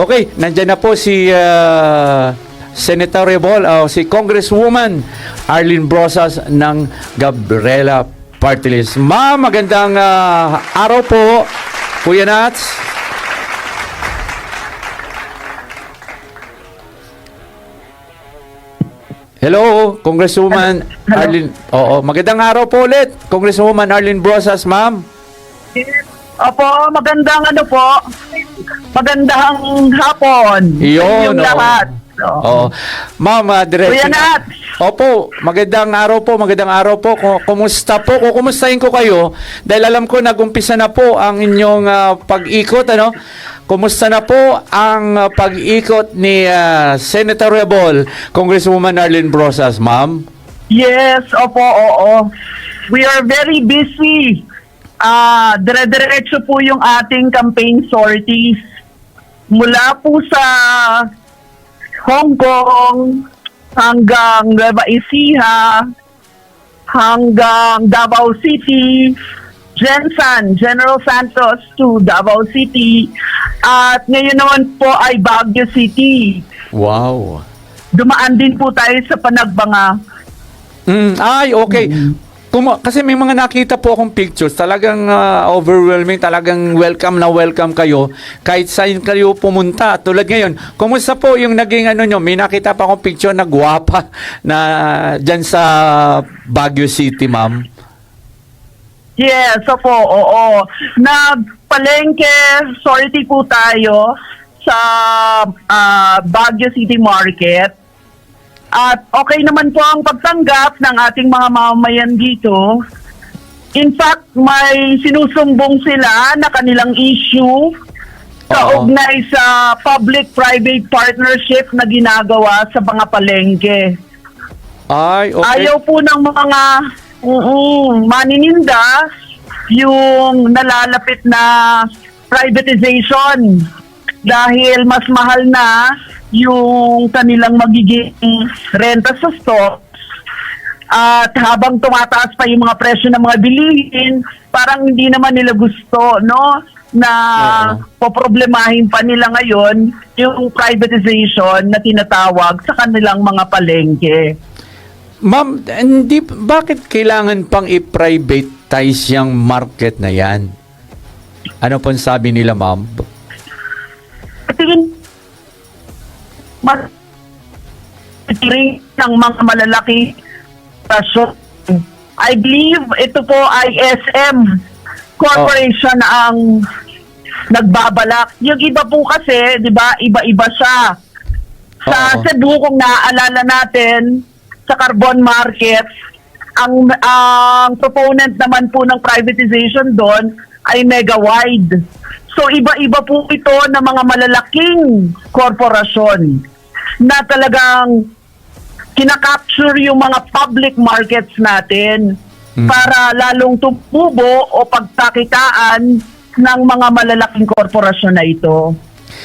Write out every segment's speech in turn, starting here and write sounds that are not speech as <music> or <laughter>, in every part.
Okay, nandyan na po si uh, Senator Rebol, uh, si Congresswoman Arlene Brosas ng Gabriela Party List. Ma'am, magandang uh, araw po, Kuya Nats. Hello, Congresswoman Hello. Arlene. Oo, magandang araw po ulit, Congresswoman Arlene Brosas, ma'am. Opo, magandang ano po. Magandang hapon. Iyon, Yung oo. lahat. Oo. Ma'am, uh. Kuya Nat. Opo, magandang araw po, magandang araw po. Ku- Kumusta po? Kukumustahin ko kayo dahil alam ko nagumpisa na po ang inyong ah, pag-ikot, ano? Kumusta na po ang ah, pag-ikot ni ah, Senator Rebol, Congresswoman Arlene Brosas, ma'am? Yes, opo, oo. We are very busy. Ah, dire-diretso po yung ating campaign sorties. Mula po sa Hong Kong hanggang Nueva Ecija, hanggang Davao City, Jensan, General Santos to Davao City, at ngayon naman po ay Baguio City. Wow. Dumaan din po tayo sa Panagbanga. Mm, ay, okay. Kumu- kasi may mga nakita po akong pictures, talagang ah, overwhelming, talagang welcome na welcome kayo kahit saan kayo pumunta. Tulad ngayon, kumusta po yung naging ano nyo? May nakita pa akong picture na gwapa <laughs> na dyan sa Baguio City, ma'am. Yes, opo, oo. Nagpalengke, sorty po tayo sa ah, Baguio City Market. At okay naman po ang pagtanggap ng ating mga mamamayan dito. In fact, may sinusumbong sila na kanilang issue kaugnay sa public-private partnership na ginagawa sa mga palengke. Ay, okay. Ayaw po ng mga mm, manininda yung nalalapit na privatization dahil mas mahal na yung kanilang magiging renta sa stock at habang tumataas pa yung mga presyo ng mga bilihin, parang hindi naman nila gusto, no? Na Oo. poproblemahin pa nila ngayon yung privatization na tinatawag sa kanilang mga palengke. Ma'am, hindi, bakit kailangan pang i-privatize yung market na yan? Ano pong sabi nila, ma'am? tingin ring ng mga malalaki rasyon. I believe ito po ay SM Corporation ang nagbabalak. Yung iba po kasi, di ba, iba-iba siya. Sa Oo. Cebu, kung naaalala natin, sa carbon market, ang ang proponent naman po ng privatization doon ay mega wide. So iba-iba po ito ng mga malalaking korporasyon na talagang kinakapture yung mga public markets natin Mm. para lalong tumubo o pagkakitaan ng mga malalaking korporasyon na ito.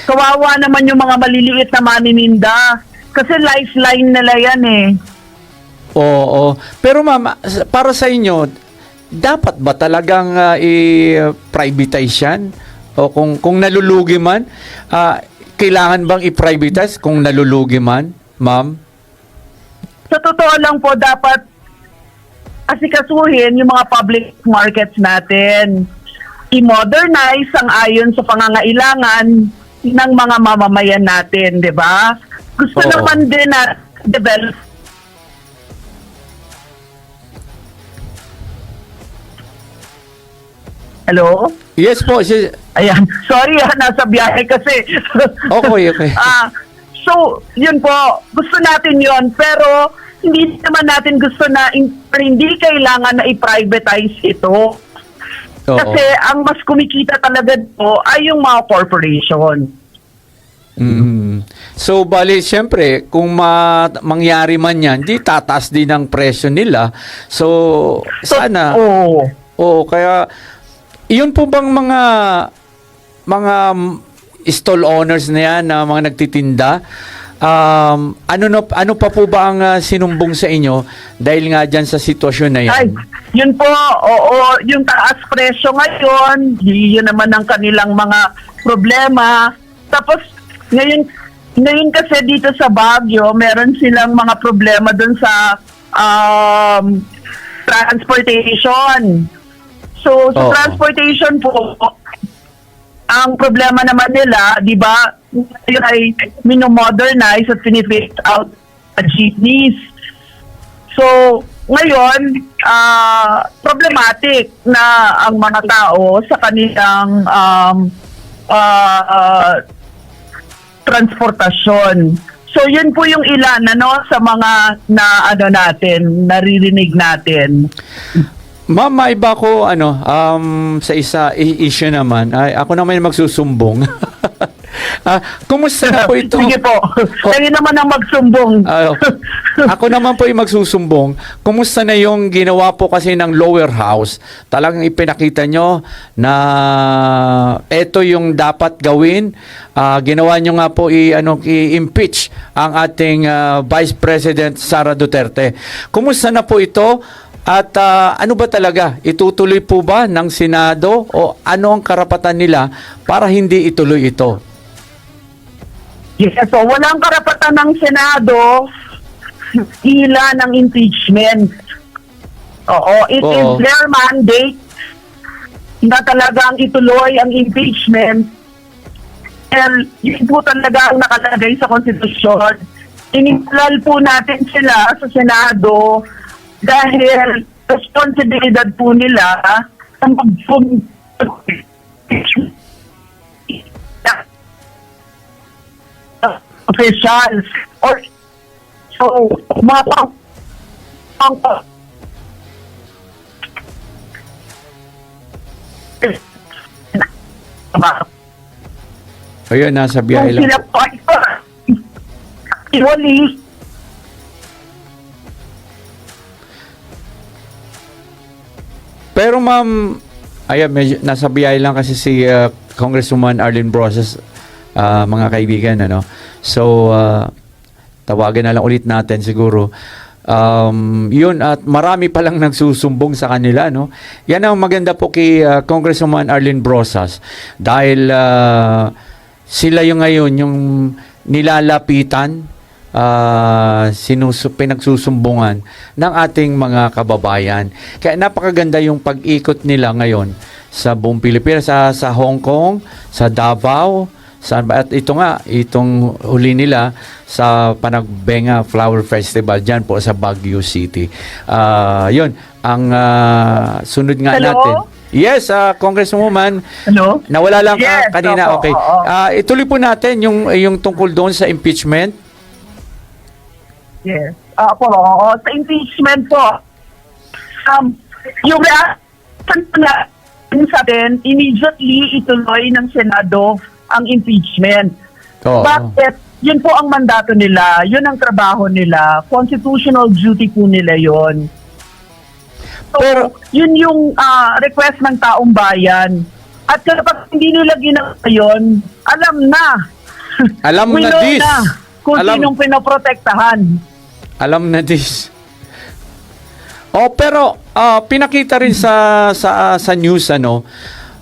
Kawawa naman yung mga maliliit na manininda kasi lifeline nila yan eh. Oo. Pero ma'am, para sa inyo, dapat ba talagang ah, i-privatize yan? O kung, kung nalulugi man, ah, kailangan bang i-privatize kung nalulugi man, ma'am? Sa totoo lang po, dapat asikasuhin yung mga public markets natin. I-modernize ang ayon sa pangangailangan ng mga mamamayan natin, di ba? Gusto Oo. naman din na develop Hello? Yes po. si- Ayan. <laughs> Sorry ah, nasa biyahe kasi. Okay, okay. <laughs> Ah, so, yun po. Gusto natin yon pero hindi naman natin gusto na in- hindi kailangan na i-privatize ito. Oo. Kasi ang mas kumikita talaga po ay yung mga corporation. Mm. So, bali, siyempre, kung ma- mangyari man yan, di tataas din ang presyo nila. So, sana... Oo. Oo, kaya iyon po bang mga mga stall owners na yan, na mga nagtitinda, um, ano, no, ano pa po ba ang ah, sinumbong sa inyo dahil nga dyan sa sitwasyon na yan? Ay, yun po, oo, yung taas presyo ngayon, yun naman ang kanilang mga problema. Tapos, Ngayon, ngayon kasi dito sa Baguio, meron silang mga problema dun sa um, transportation. So, sa Oo. transportation po, ang problema naman nila, di ba, yun ay minomodernize at pinifit out sa jeepneys. So, ngayon, ah problematic na ang mga tao sa kanilang um, ah, ah, transportasyon. So, yun po yung ilan ano, sa mga na ano natin, naririnig natin. Ma'am, maiba ko ano, um, sa isa issue naman. Ay, ako naman yung magsusumbong. <laughs> Ah, kumusta na po <laughs> ito? Sige po. Kayo naman ang magsumbong. Ah, <laughs> ako naman po yung magsusumbong. Kumusta na yung ginawa po kasi ng lower house? Talagang ipinakita nyo na ito yung dapat gawin. Ah, ginawa nyo nga po i, ano, i-impeach ang ating ah, Vice President Sara Duterte. Kumusta na po ito? At ah, ano ba talaga? Itutuloy po ba ng Senado o ano ang karapatan nila para hindi ituloy ito? Yes, so walang karapatan ng Senado ila ng impeachment. Oo, it is Oo. their mandate na talagang ituloy ang impeachment. And yun po talaga ang nakalagay sa konstitusyon. Inilal po natin sila sa Senado dahil responsibilidad po nila ang mag officials or so mga pang pang Ayun, nasa biyahe lang. sila po ay actually Pero ma'am, ayan, medyo, nasa biyahe lang kasi si uh, Congresswoman Arlene Brosas, uh, mga kaibigan, ano. So, uh, tawagan na lang ulit natin siguro. Um, yun, at marami pa lang nagsusumbong sa kanila, no. Yan ang maganda po kay uh, Congresswoman Arlene Brosas dahil uh, sila yung ngayon yung nilalapitan ah sinusu- pinagsusumbungan ng ating mga kababayan. Kaya napakaganda yung pag-ikot nila ngayon sa buong Pilipinas, sa, sa Hong Kong, sa Davao, sa, at ito nga, itong huli nila sa Panagbenga Flower Festival dyan po sa Baguio City. Ah yun, ang ah, sunod nga Hello? natin. Yes, ah, Congresswoman, ano nawala lang Yes, ka kanina. opo, okay. oo. Ah, ituloy po natin yung, yung tungkol doon sa impeachment. Yes. Ah, po, oo. Sa impeachment po, um, yung reaction na sa atin, immediately ituloy ng Senado ang impeachment. Oo. Bakit? Yun po ang mandato nila, yun ang trabaho nila, constitutional duty po nila yon. So, Pero- yun yung ah, request ng taong bayan. At kapag hindi nila ginawa yun, alam na. Alam <laughs> na this. na kung Alam- sinong pinoprotektahan. Alam na this. Oh, pero ah, pinakita rin sa sa sa news ano,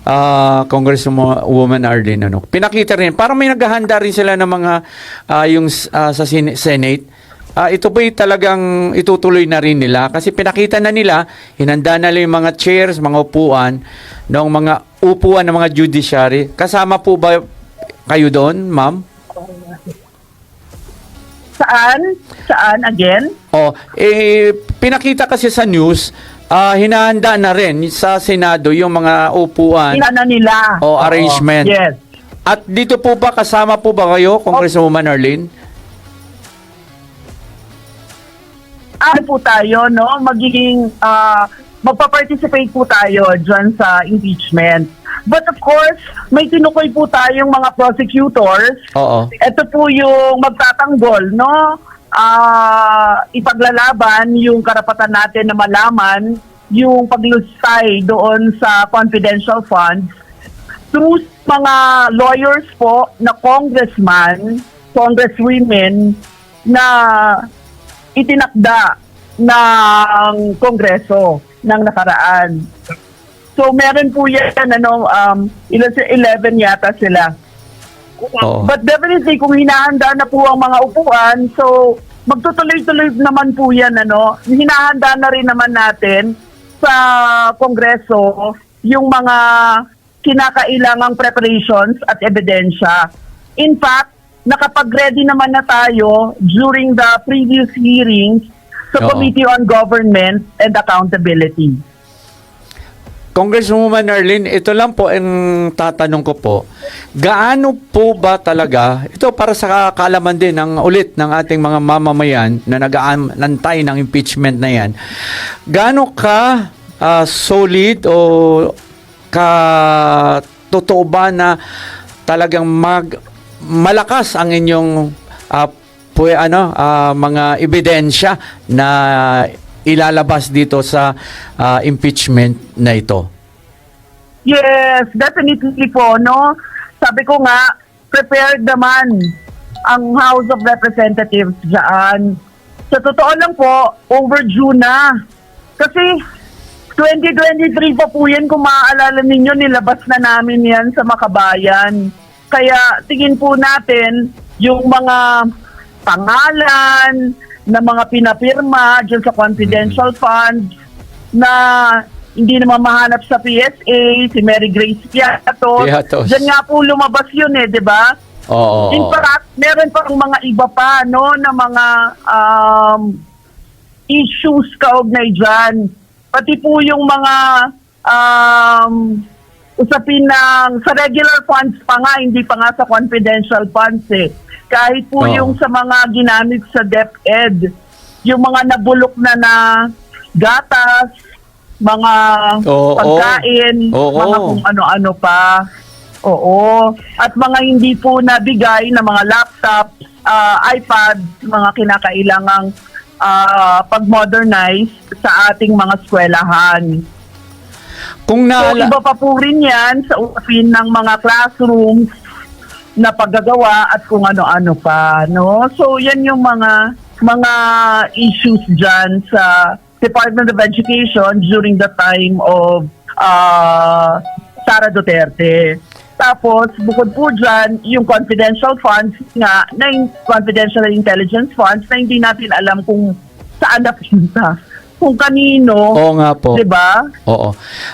ah Congresswoman Arlene ano. Pinakita rin parang may naghahanda rin sila ng mga ah, yung ah, sa Sen- Senate. Ah, ito ba talagang itutuloy na rin nila kasi pinakita na nila, hinanda na nila yung mga chairs, mga upuan ng mga upuan ng mga judiciary. Kasama po ba kayo doon, ma'am? Saan? Saan again? Oh, eh, pinakita kasi sa news, ah, hinahanda na rin sa Senado yung mga upuan. Na nila. O, Oo. arrangement. Yes. At dito po ba, kasama po ba kayo, Congresswoman Arlene? Ano po tayo, no? Magiging, ah, magpa-participate po tayo dyan sa impeachment. But of course, may tinukoy po tayong mga prosecutors. Oo. Ito po yung magtatanggol, no? Ah, ipaglalaban yung karapatan natin na malaman yung paglustay doon sa confidential funds through mga lawyers po na congressman, congresswomen na itinakda ng kongreso ng nakaraan. So meron po yan ano um ilan 11 yata sila. Oo. But definitely, kung hinahanda na po ang mga upuan, so magtutuloy-tuloy naman po yan, ano. Hinahanda na rin naman natin sa Kongreso yung mga kinakailangang preparations at ebidensya. In fact, nakapag-ready naman na tayo during the previous hearings sa Oo. Committee on Government and Accountability. Congresswoman Arlene, ito lang po ang tatanong ko po. Gaano po ba talaga, ito para sa kaalaman din ng ulit ng ating mga mamamayan na nag-aantay ng impeachment na yan, gaano ka ah, solid o ka totoo ba na talagang mag malakas ang inyong ah, pu- ano ah, mga ebidensya na ilalabas dito sa ah, impeachment na ito. Yes, definitely po, no? Sabi ko nga, prepared naman ang House of Representatives dyan. Sa totoo lang po, overdue na. Kasi 2023 pa po yan, kung maaalala ninyo, nilabas na namin yan sa Makabayan. Kaya tingin po natin yung mga pangalan na mga pinapirma dyan sa confidential funds na hindi naman mahanap sa PSA, si Mary Grace Piatos. Piatos. Diyan nga po lumabas yun eh, di ba? Oo. In fact, meron pa mga iba pa, no, na mga um, issues kaugnay dyan. Pati po yung mga um, usapin ng, sa regular funds pa nga, hindi pa nga sa confidential funds eh. Kahit po Oo. yung sa mga ginamit sa DepEd, yung mga nabulok na na gatas, mga Oo. pagkain, Oo. mga kung ano-ano pa. Oo. At mga hindi po nabigay na mga laptop, ah, iPad, mga kinakailangang ah, pag-modernize sa ating mga eskwelahan. Kung So, naala, iba pa po rin yan sa usapin ng mga classrooms na paggagawa at kung ano-ano pa, no? So, yan yung mga mga issues dyan sa Department of Education during the time of uh, Sara Duterte. Tapos, bukod po dyan, yung confidential funds nga, na confidential intelligence funds na hindi natin alam kung saan napunta. Kung kanino, oo nga po. di ba? Oo.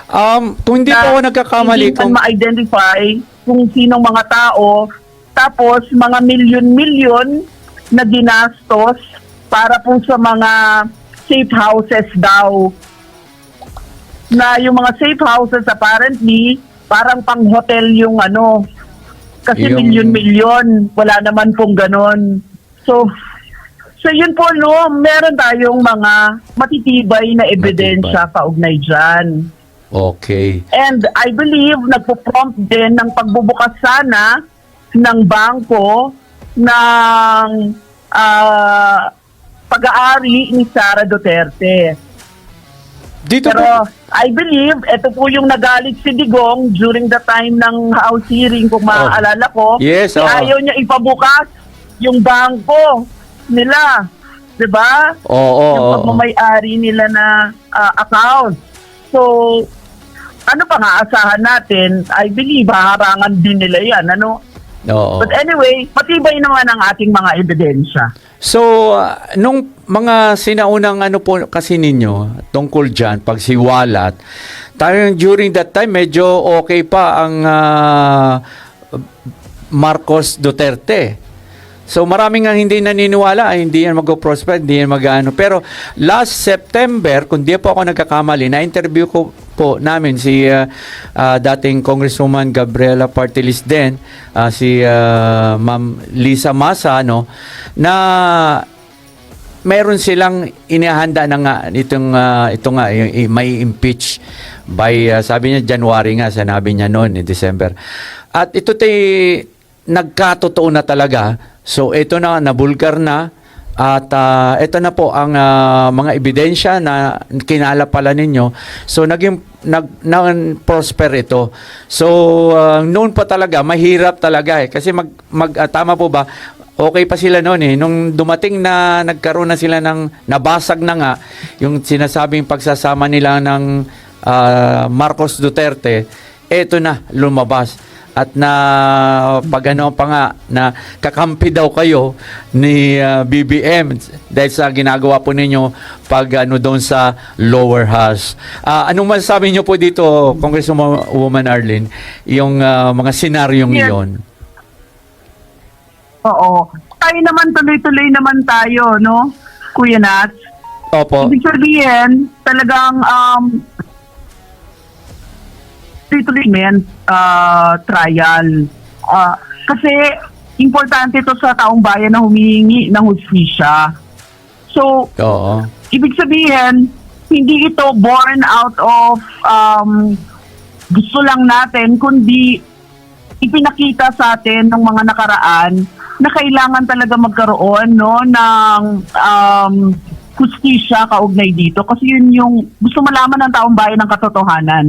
Um, kung hindi na po ako nagkakamali, hindi kung, ma-identify kung sinong mga tao, tapos mga milyon-milyon na ginastos para po sa mga safe houses daw. Na yung mga safe houses apparently, parang pang hotel yung ano, kasi Yung- milyon-milyon, wala naman pong ganon. So, so yun po no, meron tayong mga matitibay na ebidensya kaugnay dyan. okay. And I believe nagpo-prompt din ng pagbubukas sana ng bangko ng ah, pag-aari ni Sara Duterte. Dito Pero po, I believe, ito po yung nagalit si Digong during the time ng House hearing, kung maaalala ko. Yes, oo. Ayaw niya ipabukas yung bangko nila. 'Di ba? oo, yung oo. pagmamayari nila na ah, account. So, ano pa nga asahan natin? I believe haharangan din nila yan. Ano? Oo. But anyway, matibay naman ang ating mga ebidensya. So, uh, nung mga sinaunang ano po kasi ninyo, tungkol dyan, pagsiwalat, tayo during that time, medyo okay pa ang ah, Marcos Duterte. So maraming nga hindi naniniwala, ay hindi yan mag-prosper, hindi yan mag-ano. Pero last September, kung di po ako nagkakamali, na-interview ko po namin si ah, ah, dating Congresswoman Gabriela Partilis din, ah, si ah, Ma'am Lisa Masa, no, na meron silang inihanda na nga itong ah, ito nga yung, may impeach by ah, sabi niya January nga sinabi niya noon in December. At ito tay nagkatotoo na talaga. So ito na nabulgar na at ah, ito na po ang ah, mga ebidensya na kinala pala ninyo. So naging nag, prosper ito. So ah, noon pa talaga mahirap talaga eh kasi mag, mag ah, tama po ba okay pa sila noon eh. Nung dumating na nagkaroon na sila ng nabasag na nga yung sinasabing pagsasama nila ng ah, Marcos Duterte, eto na lumabas. At na pag ano pa nga na kakampi daw kayo ni ah, BBM dahil sa ginagawa po ninyo pag ano doon sa lower house. Ah, anong masasabi niyo po dito Congresswoman Arlene yung ah, mga senaryong Yes. iyon? Oo. Tayo naman, tuloy-tuloy naman tayo, no? Kuya Nats. Opo. Ibig sabihin, talagang um, tuloy-tuloy men, uh, trial. Ah, kasi importante to sa taong bayan na humihingi ng hustisya. So, Oo. ibig sabihin, hindi ito born out of um, gusto lang natin, kundi ipinakita sa atin ng mga nakaraan na kailangan talaga magkaroon no ng um, kustisya kaugnay dito kasi yun yung gusto malaman ng taong bayan ng katotohanan.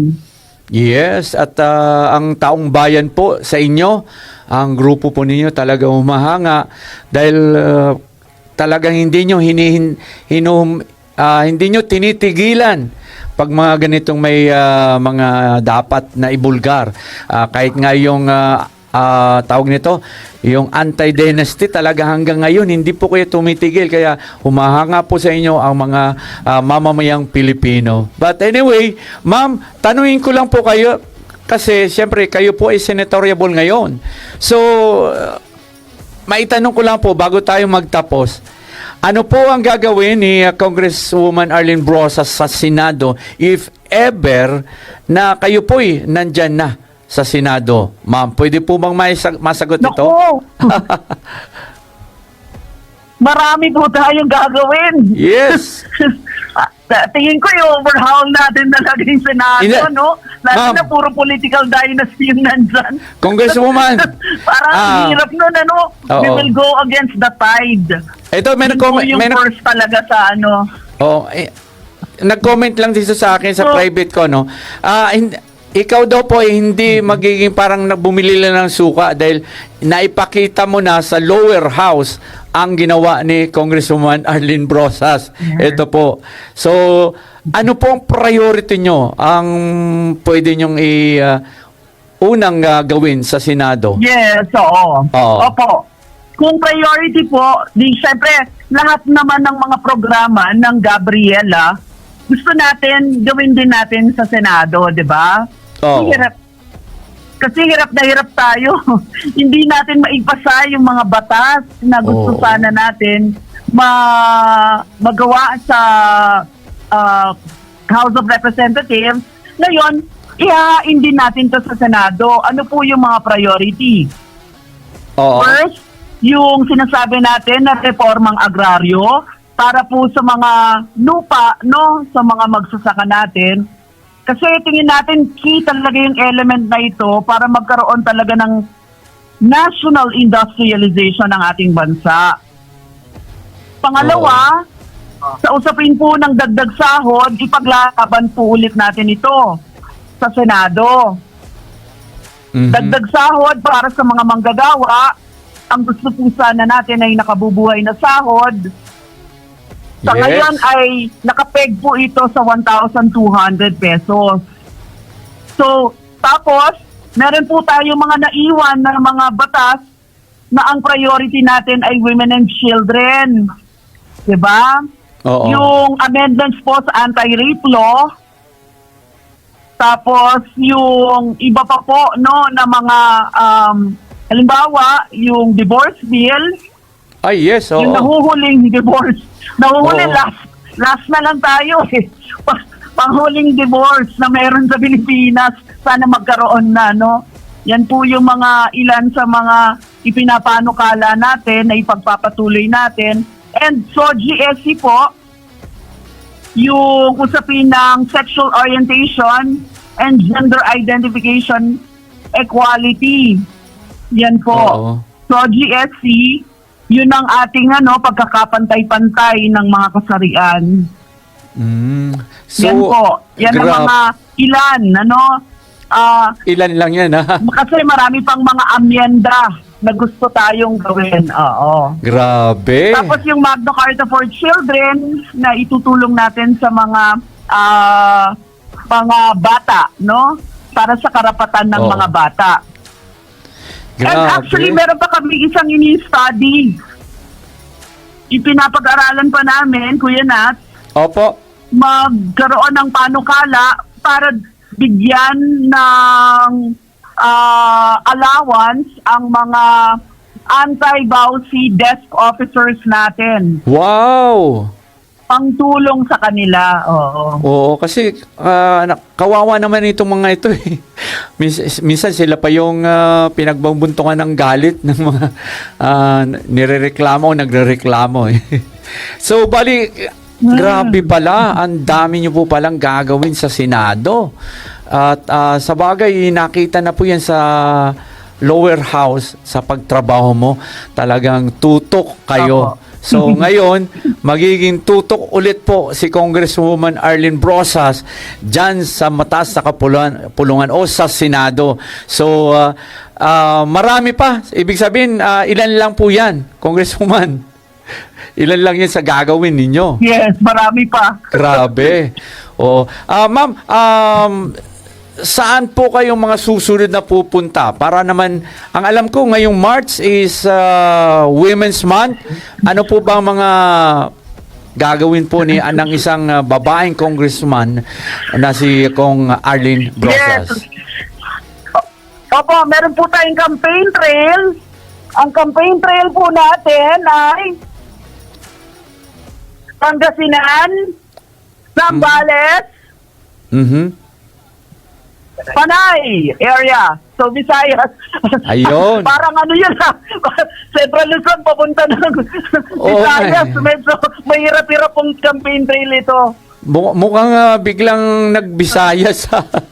Yes, at ah, ang taong bayan po sa inyo, ang grupo po ninyo talaga humahanga dahil ah, talagang hindi nyo hinihin, hinum, ah, hindi nyo tinitigilan pag mga ganitong may ah, mga dapat na ibulgar. Ah, kahit nga yung ah, ah, tawag nito, yung anti-dynasty talaga hanggang ngayon hindi po kayo tumitigil kaya humahanga po sa inyo ang mga ah, mamamayang Pilipino. But anyway, ma'am, tanungin ko lang po kayo kasi siyempre kayo po ay senatoriable ngayon. So, ah, maitanong ko lang po bago tayo magtapos. Ano po ang gagawin ni uh, Congresswoman Arlene Brosas sa Senado if ever na kayo po'y nandyan na sa Senado? Ma'am, pwede po bang masagot ito? <laughs> Marami po tayong gagawin. Yes. <laughs> Ah, Tingin ko yung overhaul natin talaga yung Senado, Hindi. no? Lalo na puro political dynasty yung nandyan. Congresswoman. <laughs> Parang ah, hirap nun, ano? We Oo. will go against the tide. Ito, may po nag-comment. yung May nag- force talaga sa ano. Oh, eh, nag-comment lang dito sa akin sa Oh. private ko, no? Ah, hin- ikaw daw po ay hindi magiging parang nagbumili lang ng suka dahil naipakita mo na sa lower house ang ginawa ni Congresswoman Arlene Brosas. Ito po. So, ano po ang priority nyo ang pwede nyong i ah, unang ah, gawin sa Senado? Yes, oo. Oo. Opo. Kung priority po, di syempre, lahat naman ng mga programa ng Gabriela, gusto natin gawin din natin sa Senado, di ba? Kasi hirap, kasi hirap na hirap tayo. <laughs> Hindi natin maipasa yung mga batas na gusto Oo. sana natin ma magawa sa ah, House of Representatives. Ngayon, ihahain din natin to sa Senado. Ano po yung mga priority? Oo. First, yung sinasabi natin na reformang agraryo para po sa mga lupa, no, sa mga magsasaka natin. Kasi tingin natin key talaga yung element na ito para magkaroon talaga ng national industrialization ng ating bansa. Pangalawa, sa usapin po ng dagdag sahod, ipaglalaban po ulit natin ito sa Senado. Mhm. Dagdag sahod para sa mga manggagawa. Ang gusto po sana natin ay nakabubuhay na sahod. Sa Yes. ngayon ay nakapeg po ito sa 1,200 pesos. So, tapos, meron po tayo mga naiwan na mga batas na ang priority natin ay women and children. 'Di ba? Oo. Yung amendments po sa anti-rape law, tapos yung iba pa po no na mga um, halimbawa yung divorce bill, Ay, yes. Oo. yung nahuhuling divorce. Nahuhuli Oo. last last na lang tayo eh. Pa- Panghuling divorce na meron sa Pilipinas, sana magkaroon na no. Yan po yung mga ilan sa mga ipinapanukala natin na ipagpapatuloy natin. And so GSC po, yung usapin ng sexual orientation and gender identification equality. Yan po. Oo. So GSC, yun ang ating ano pagkakapantay-pantay ng mga kasarian. Mm. So, yan po. Yan ang grab- mga ilan ano ah Ilan lang yan, ha? <laughs> kasi marami pang mga amyenda na gusto tayong gawin. Oo. Grabe. Tapos yung Magna Carta for Children na itutulong natin sa mga ah, mga bata, no? Para sa karapatan ng Oo. mga bata. And Grabe. actually, meron pa kami isang ini-study. Ipinapag-aralan pa namin, Kuya Nat, Opo. magkaroon ng panukala para bigyan ng ah, allowance ang mga anti-bawsi desk officers natin. Wow. Pangtulong sa kanila. Oo. Oo, kasi ah, kawawa naman itong mga ito eh. Minsan sila pa yung ah, pinagbabuntungan ng galit ng mga ah, nirereklamo o nagrereklamo eh. <laughs> so, bali, grabe pala. Ang dami nyo po palang gagawin sa Senado. At ah, sa bagay, nakita na po yan sa lower house sa pagtrabaho mo. Talagang tutok kayo. Apo. So <laughs> ngayon, magiging tutok ulit po si Congresswoman Arlene Brosas dyan sa mataas na kapulungan pulungan o sa Senado. So ah, ah, marami pa. Ibig sabihin, ah, ilan lang po yan, Congresswoman? <laughs> Ilan lang yan sa gagawin ninyo? Yes, marami pa. Grabe. <laughs> Oo. Ah, ma'am, um, saan po kayong mga susunod na pupunta? Para naman, ang alam ko ngayong March is uh, Women's Month. Ano po ba mga gagawin po ni anang isang uh, babaeng congressman na si Kong Arlene Brosas? O- Opo, meron po tayong campaign trail. Ang campaign trail po natin ay Pangasinan, Zambales, Mhm. Panay area. So, Visayas. Ayun. <laughs> Parang ano yun ha. <laughs> Central Luzon papunta ng Oo Visayas. eh. Medyo mahirap-hirap pong campaign trail ito. Mu- mukhang ah, biglang nagbisayas ha. <laughs>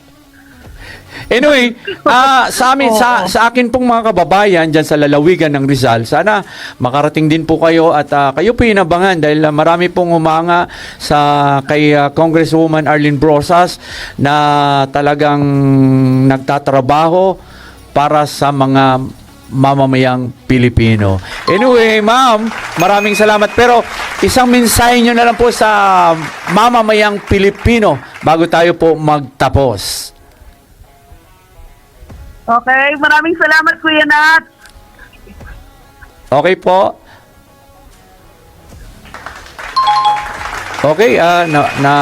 Anyway, <laughs> ah, sa amin sa sa akin pong mga kababayan diyan sa lalawigan ng Rizal, sana makarating din po kayo at ah, kayo po inabangan dahil ah, marami pong humanga sa kay ah, Congresswoman Arlene Brosas na talagang nagtatrabaho para sa mga mamamayang Pilipino. Anyway, ma'am, maraming salamat. Pero isang mensahe nyo na lang po sa mamamayang Pilipino bago tayo po magtapos. Okay, maraming salamat Kuya Nat. Okay po? Okay, ah, na, na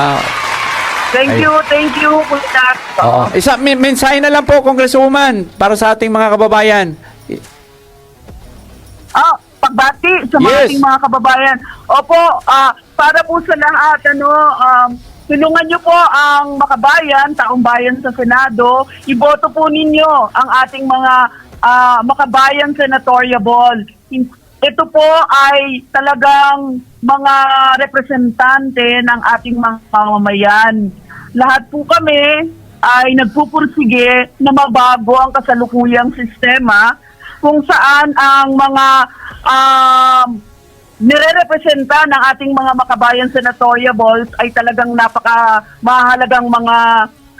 Thank Ay. you, thank you Kuya Nat. Oo. Isa, men- mensahe na lang po, Congresswoman, para sa ating mga kababayan. Ah, pagbati sa mga Yes. ating mga kababayan. Opo, ah, para po sa lahat, ano, um, tulungan niyo po ang makabayan, taong bayan sa Senado. Iboto po ninyo ang ating mga ah, makabayan senatoriable. In- Ito po ay talagang mga representante ng ating mga mamamayan. Lahat po kami ay nagpupursige na mabago ang kasalukuyang sistema kung saan ang mga um, nire-representa ng ating mga makabayan senatoriables ay talagang napaka mahalagang mga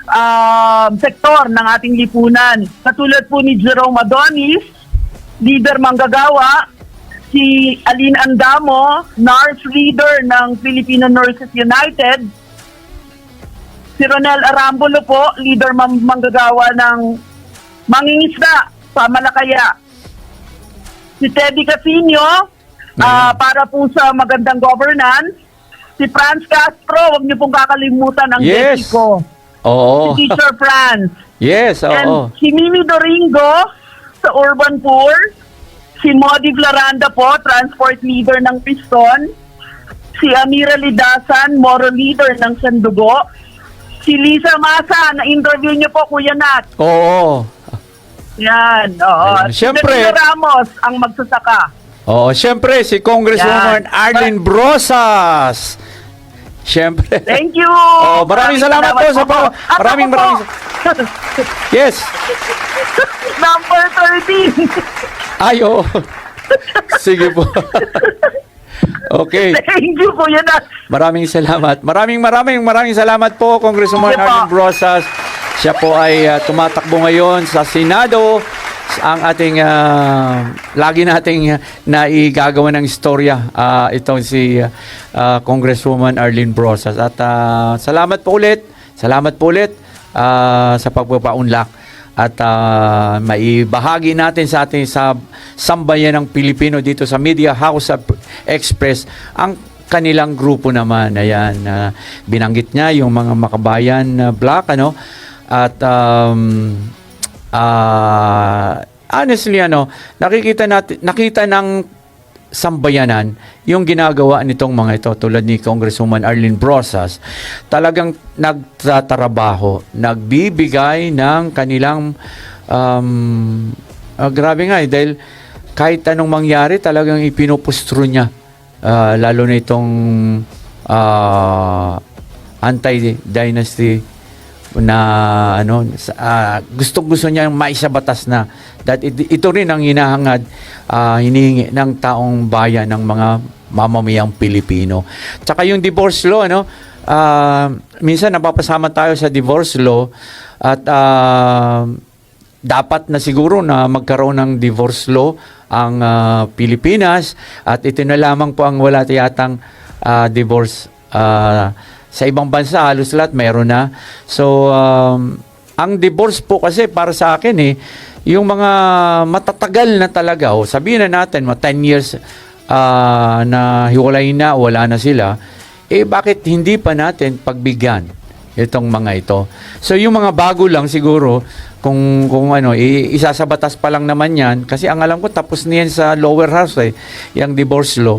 um, sektor ng ating lipunan. Katulad po ni Jerome Adonis, leader manggagawa, si Aline Andamo, nurse leader ng Filipino Nurses United, si Ronel Arambulo po, leader mam- manggagawa ng Mangingisda, Pamalakaya. Si Teddy Casino, ah, para po sa magandang governance. Si Franz Castro, huwag niyo pong kakalimutan ang Yes. Ko. Oo. Si Teacher Franz. Yes, oo. And si Mimi Doringo sa Urban Poor. Si Modi Blaranda po, transport leader ng Piston. Si Amira Lidasan, moral leader ng Sandugo. Si Lisa Masa, na-interview niyo po, Kuya Nat. Oo. Yan, oo. Ayun, Si. Danilo Ramos, ang magsasaka. Oo, syempre si Congresswoman Yan. Arlene Brosas. Syempre. Thank you! Oh, maraming salamat po sa pa- At maraming- ako po, maraming Yes. <laughs> Number 13. Ay, oo. Sige po. okay. Thank you, Kuya Nat. Maraming salamat. Maraming maraming maraming salamat po Congresswoman Sige po. Arlene Brosas. Siya po ay ah, tumatakbo ngayon sa Senado ang ating ah, lagi nating uh, naigagawa ng istorya ah, itong si ah, Congresswoman Arlene Brosas. At ah, salamat po ulit. Salamat po ulit ah, sa pagpapaunlak. At ah, maibahagi natin sa ating sa sambayan ng Pilipino dito sa Media House Express ang kanilang grupo naman. Ayan, na binanggit niya yung mga makabayan na black, ano, at um, ah, honestly, ano, nakikita natin, nakita ng sambayanan yung ginagawa nitong mga ito tulad ni Congresswoman Arlene Brosas. Talagang nagtatrabaho nagbibigay ng kanilang um, ah, grabe nga eh dahil kahit anong mangyari talagang ipinupustro niya Ah, lalo na itong ah, anti-dynasty na ano gusto gusto niya maisabatas na that it- ito rin ang hinahangad ah, hinihingi ng taong bayan ng mga mamamayang Pilipino. Tsaka yung divorce law ano ah, minsan napapasama tayo sa divorce law at ah, dapat na siguro na magkaroon ng divorce law ang ah, Pilipinas at ito na lamang po ang wala yatang ah, divorce ah, sa ibang bansa halos lahat meron na. So um, ang divorce po kasi para sa akin eh yung mga matatagal na talaga o sabihin na natin mga 10 years ah, na hiwalay na wala na sila eh bakit hindi pa natin pagbigyan itong mga ito. So yung mga bago lang siguro kung kung ano batas pa lang naman 'yan kasi ang alam ko tapos niyan sa lower house eh yung divorce law.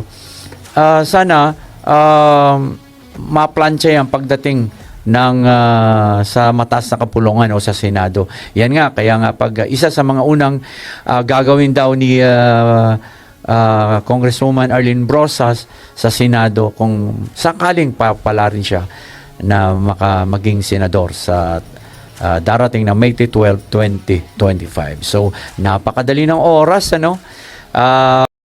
Ah, sana um maplansya yan pagdating ng ah, sa mataas na kapulungan o sa Senado. Yan nga kaya nga pag ah, isa sa mga unang ah, gagawin daw ni ah, ah, Congresswoman Arlene Brosas sa Senado kung sakaling papala rin siya na maka maging senador sa ah, darating na May 12, 2025. So, napakadali ng oras, ano? Ah,